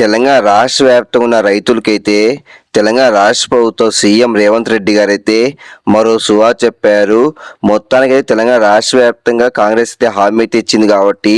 తెలంగాణ రాష్ట్ర వ్యాప్తంగా ఉన్న రైతులకైతే తెలంగాణ రాష్ట్ర ప్రభుత్వం సీఎం రేవంత్ రెడ్డి గారైతే మరో సువా చెప్పారు. మొత్తానికైతే తెలంగాణ రాష్ట్ర వ్యాప్తంగా కాంగ్రెస్ అయితే హామీ అయితే ఇచ్చింది కాబట్టి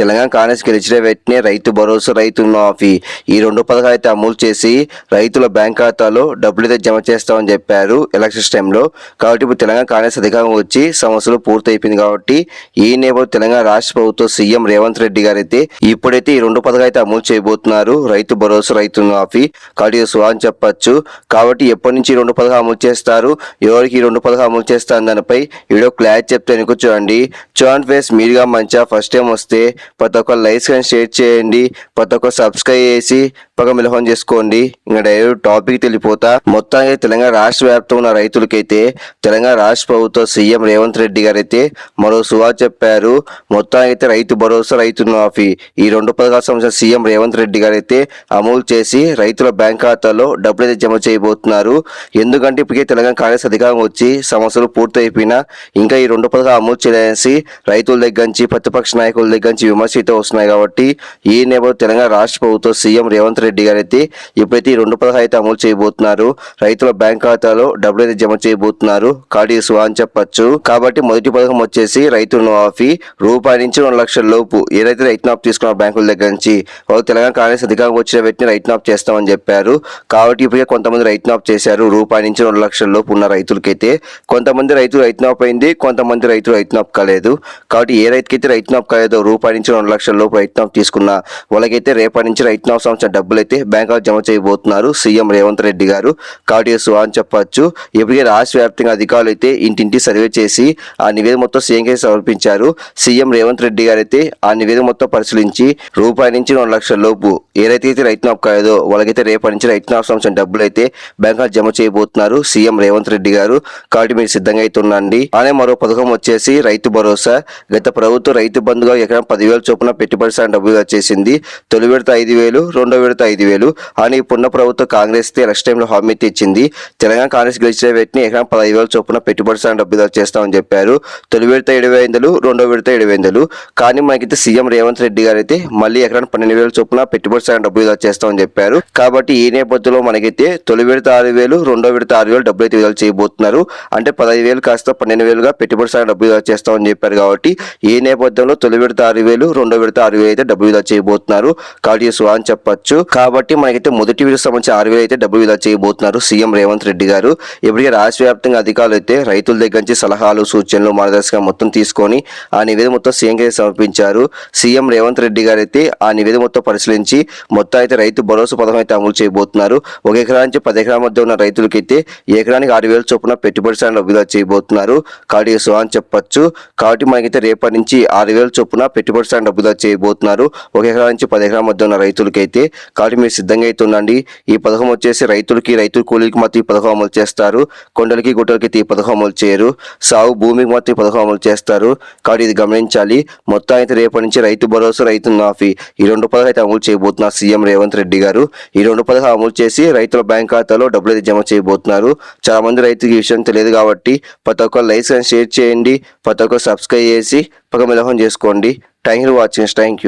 తెలంగాణ కాంగ్రెస్ గెలిచిన వెంటనే రైతు భరోసా రైతు మాఫీ ఈ రెండు పథకాలు అయితే అమలు చేసి రైతుల బ్యాంక్ ఖాతాలో డబ్బులు అయితే జమ చేస్తామని చెప్పారు ఎలక్షన్స్ టైంలో. కాబట్టి ఇప్పుడు తెలంగాణ కాంగ్రెస్ అధికారం వచ్చి సమస్యలు పూర్తయిపోయింది కాబట్టి ఈ నేపథ్యంలో తెలంగాణ రాష్ట్ర ప్రభుత్వం సీఎం రేవంత్ రెడ్డి గారైతే ఇప్పుడైతే ఈ రెండు పథకాలు అయితే అమలు చేయబోతున్నారు. రైతు భరోసా రైతు మాఫీ కాబట్టి అని చెప్పచ్చు. కాబట్టి ఎప్పటి నుంచి రెండు పథకం అమలు చేస్తారు ఎవరికి రెండు పథకం అమలు చేస్తారు దానిపై వీడియో క్లారిటీ చెప్తే వెనుక చూడండి. చూడండి ఫేస్ మీరుగా మంచిగా ఫస్ట్ టైం వస్తే ప్రతి ఒక్క లైక్స్ కానీ షేర్ చేయండి. ప్రతి ఒక్క సబ్స్క్రైబ్ చేసి పక్క మిలహం చేసుకోండి. ఇంకా డైరెక్ట్ టాపిక్ తెలిపోతా. మొత్తానికి తెలంగాణ రాష్ట్ర వ్యాప్తంగా ఉన్న రైతులకైతే తెలంగాణ రాష్ట్ర ప్రభుత్వం సీఎం రేవంత్ రెడ్డి గారు అయితే మరో సువా చెప్పారు. మొత్తానికి అయితే రైతు భరోసా రైతు మాఫీ. ఈ రెండు పథకాల సంవత్సరం సీఎం రేవంత్ రెడ్డి గారు అయితే అమలు చేసి రైతుల బ్యాంక్ ఖాతాలో డబ్బులు జమ చేయబోతున్నారు. ఎందుకంటే ఇప్పటికే తెలంగాణ కాంగ్రెస్ అధికారం వచ్చి సమస్యలు పూర్తయిపోయినా ఇంకా ఈ రెండు పథకాలు అమలు చేయాలనేసి రైతుల దగ్గర నుంచి ప్రతిపక్ష నాయకుల దగ్గర నుంచి విమర్శ అయితే వస్తున్నాయి కాబట్టి ఈ నేపథ్యంలో తెలంగాణ రాష్ట్ర ప్రభుత్వం సీఎం రేవంత్ రెడ్డి గారు అయితే ఇప్పుడైతే ఈ రెండు పథకాలు అయితే అమలు చేయబోతున్నారు. రైతుల బ్యాంక్ ఖాతాలో డబ్బులు అయితే జమ చేయబోతున్నారు. కాడి సువా అని చెప్పచ్చు. కాబట్టి మొదటి పథకం వచ్చేసి రైతు రుణమాఫీ రూపాయి నుంచి రెండు లక్షల లోపు ఏదైతే రైతు నాప్ తీసుకున్న బ్యాంకుల దగ్గర నుంచి. వాళ్ళు తెలంగాణ కాంగ్రెస్ అధికారం వచ్చిన వ్యక్తిని రైతు నాప్ చేస్తామని చెప్పారు. కాబట్టి ఇప్పటికే కొంతమంది రైతు నాప్ చేశారు. రూపాయి నుంచి రెండు లక్షల లోపు ఉన్న రైతులకైతే కొంతమంది రైతు రైతు నాప్ అయింది కొంతమంది రైతు రైతు నాప్ కాలేదు. కాబట్టి ఏ రైతుకైతే రైతు నాప్ కాలేదో రూపాయి నుంచి రెండు లక్షల లోపు రైట్ నాప్ తీసుకున్న వాళ్ళకైతే రేపటి నుంచి రైతు నాప్ సంవత్సరం డబ్బులు అయితే బ్యాంకులో జమ చేయబోతున్నారు సీఎం రేవంత్ రెడ్డి గారు. కాబట్టి ఇది సువా అని చెప్పొచ్చు. ఇప్పటికే రాష్ట్ర వ్యాప్తంగా అధికారులు అయితే ఇంటింటి సర్వే చేసి ఆ నివేదిక మొత్తం సీఎంకి సమర్పించారు. సీఎం రేవంత్ రెడ్డి గారు అయితే ఆ నివేదిక మొత్తం పరిశీలించి రూపాయి నుంచి రెండు లక్షల లోపు ఏ అయితే రైతు నాప్ కాలేదో వాళ్ళకైతే రేపటి నుంచి రైతు నాప్ సంవత్సరం డబ్బులు అయితే బ్యాంకులో జమ చేయబోతున్నారు సీఎం రేవంత్ రెడ్డి గారు. కాబట్టి మీరు సిద్ధంగా అయితే ఉండండి. అనే మరో పథకం వచ్చేసి రైతు భరోసా. గత ప్రభుత్వం రైతు బంధుగా ఎకరం పదివేల చొప్పున పెట్టుబడి సాయం డబ్బుగా చేసింది. తొలి విడత ఐదు వేలు రెండో విడత ఐదు వేలు. అని పున్న ప్రభుత్వం కాంగ్రెస్ ఎలక్షన్ టైంలో హామీ ఇచ్చింది. తెలంగాణ కాంగ్రెస్ గెలిచిన వ్యక్తిని ఎకరం పదహైదు వేల చొప్పున పెట్టుబడి సాయం డబ్బులుగా చేస్తామని చెప్పారు. తొలి విడత ఏడు వేలు రెండో విడత ఏడు వేలు. కానీ మనకైతే సీఎం రేవంత్ రెడ్డి గారు అయితే మళ్ళీ ఎకరానికి పన్నెండు వేల చొప్పున పెట్టుబడి సాయం డబ్బులు చేస్తామని చెప్పారు. కాబట్టి ఈ నేపథ్యంలో మనకైతే తొలి విడత ఆరు వేలు రెండో విడత ఆరు వేలు డబ్బులు అయితే విడుదల చేయబోతున్నారు. అంటే పదహైదు వేలు కాస్త పన్నెండు వేలుగా పెట్టుబడి సాయం డబ్బులు విడుదల చేస్తామని చెప్పారు కాబట్టి ఈ నేపథ్యంలో తొలి విడత ఆరు వేలు రెండో విడత ఆరు వేలు అయితే డబ్బులు విడుదల చేయబోతున్నారు. కాబట్టి సువా అని చెప్పొచ్చు. కాబట్టి మనకైతే మొదటి విడత సంబంధించి ఆరు వేలు అయితే డబ్బులు విడుదల చేయబోతున్నారు సీఎం రేవంత్ రెడ్డి గారు. ఇప్పటికే రాష్ట్ర వ్యాప్తంగా అధికారులు అయితే రైతుల దగ్గర నుంచి సలహాలు సూచనలు మార్గదర్శకం మొత్తం తీసుకొని ఆ నివేదిక మొత్తం సీఎంకి సమర్పించారు. సీఎం రేవంత్ రెడ్డి గారు అయితే ఆ నివేదిక మొత్తం పరిశీలించి మొత్తం అయితే రైతు భరోసా పథకం అయితే అమలు చేయబోతున్నారు. ఒక ఎకరా నుంచి పది ఎకరాల మధ్య ఉన్న రైతులకైతే ఎకరానికి ఆరు వేల చొప్పున పెట్టుబడి సాయం విడుదల చేయబోతున్నారు. కాబట్టి సో అని చెప్పొచ్చు. కాబట్టి మనకైతే రేపటి నుంచి ఆరు వేల చొప్పున పెట్టుబడి సాయం విడుదల చేయబోతున్నారు. ఒక ఎకరా నుంచి పది ఎకరాల మధ్య ఉన్న రైతులకైతే కాబట్టి మీరు సిద్ధంగా అయితే ఉండండి. ఈ పథకం వచ్చేసి రైతులకి రైతు కూలీలకి మాత్రం ఈ పథకం అమలు చేస్తారు. కొండలకి గుట్టలకి అయితే ఈ పథకం అమలు చేయరు. సాగు భూమికి మాత్రం ఈ పథకం అమలు చేస్తారు. కాబట్టి ఇది గమనించాలి. మొత్తం అయితే రేపటి నుంచి రైతు భరోసా రైతు మాఫీ ఈ రెండు పథకం అయితే అమలు చేయబోతున్నారు. సీఎం రేవంత్ రెడ్డి గారు ఈ రెండు పథకాలు అమలు చేసి రైతుల బ్యాంక్ ఖాతాలో డబ్బులు అయితే జమ చేయబోతున్నారు. చాలా మంది రైతుకి ఈ విషయం తెలియదు కాబట్టి ప్రతి ఒక్క లైక్స్ షేర్ చేయండి. ప్రతి ఒక్క సబ్స్క్రైబ్ చేసి పక్క మిలహం చేసుకోండి. Thank you watching thank you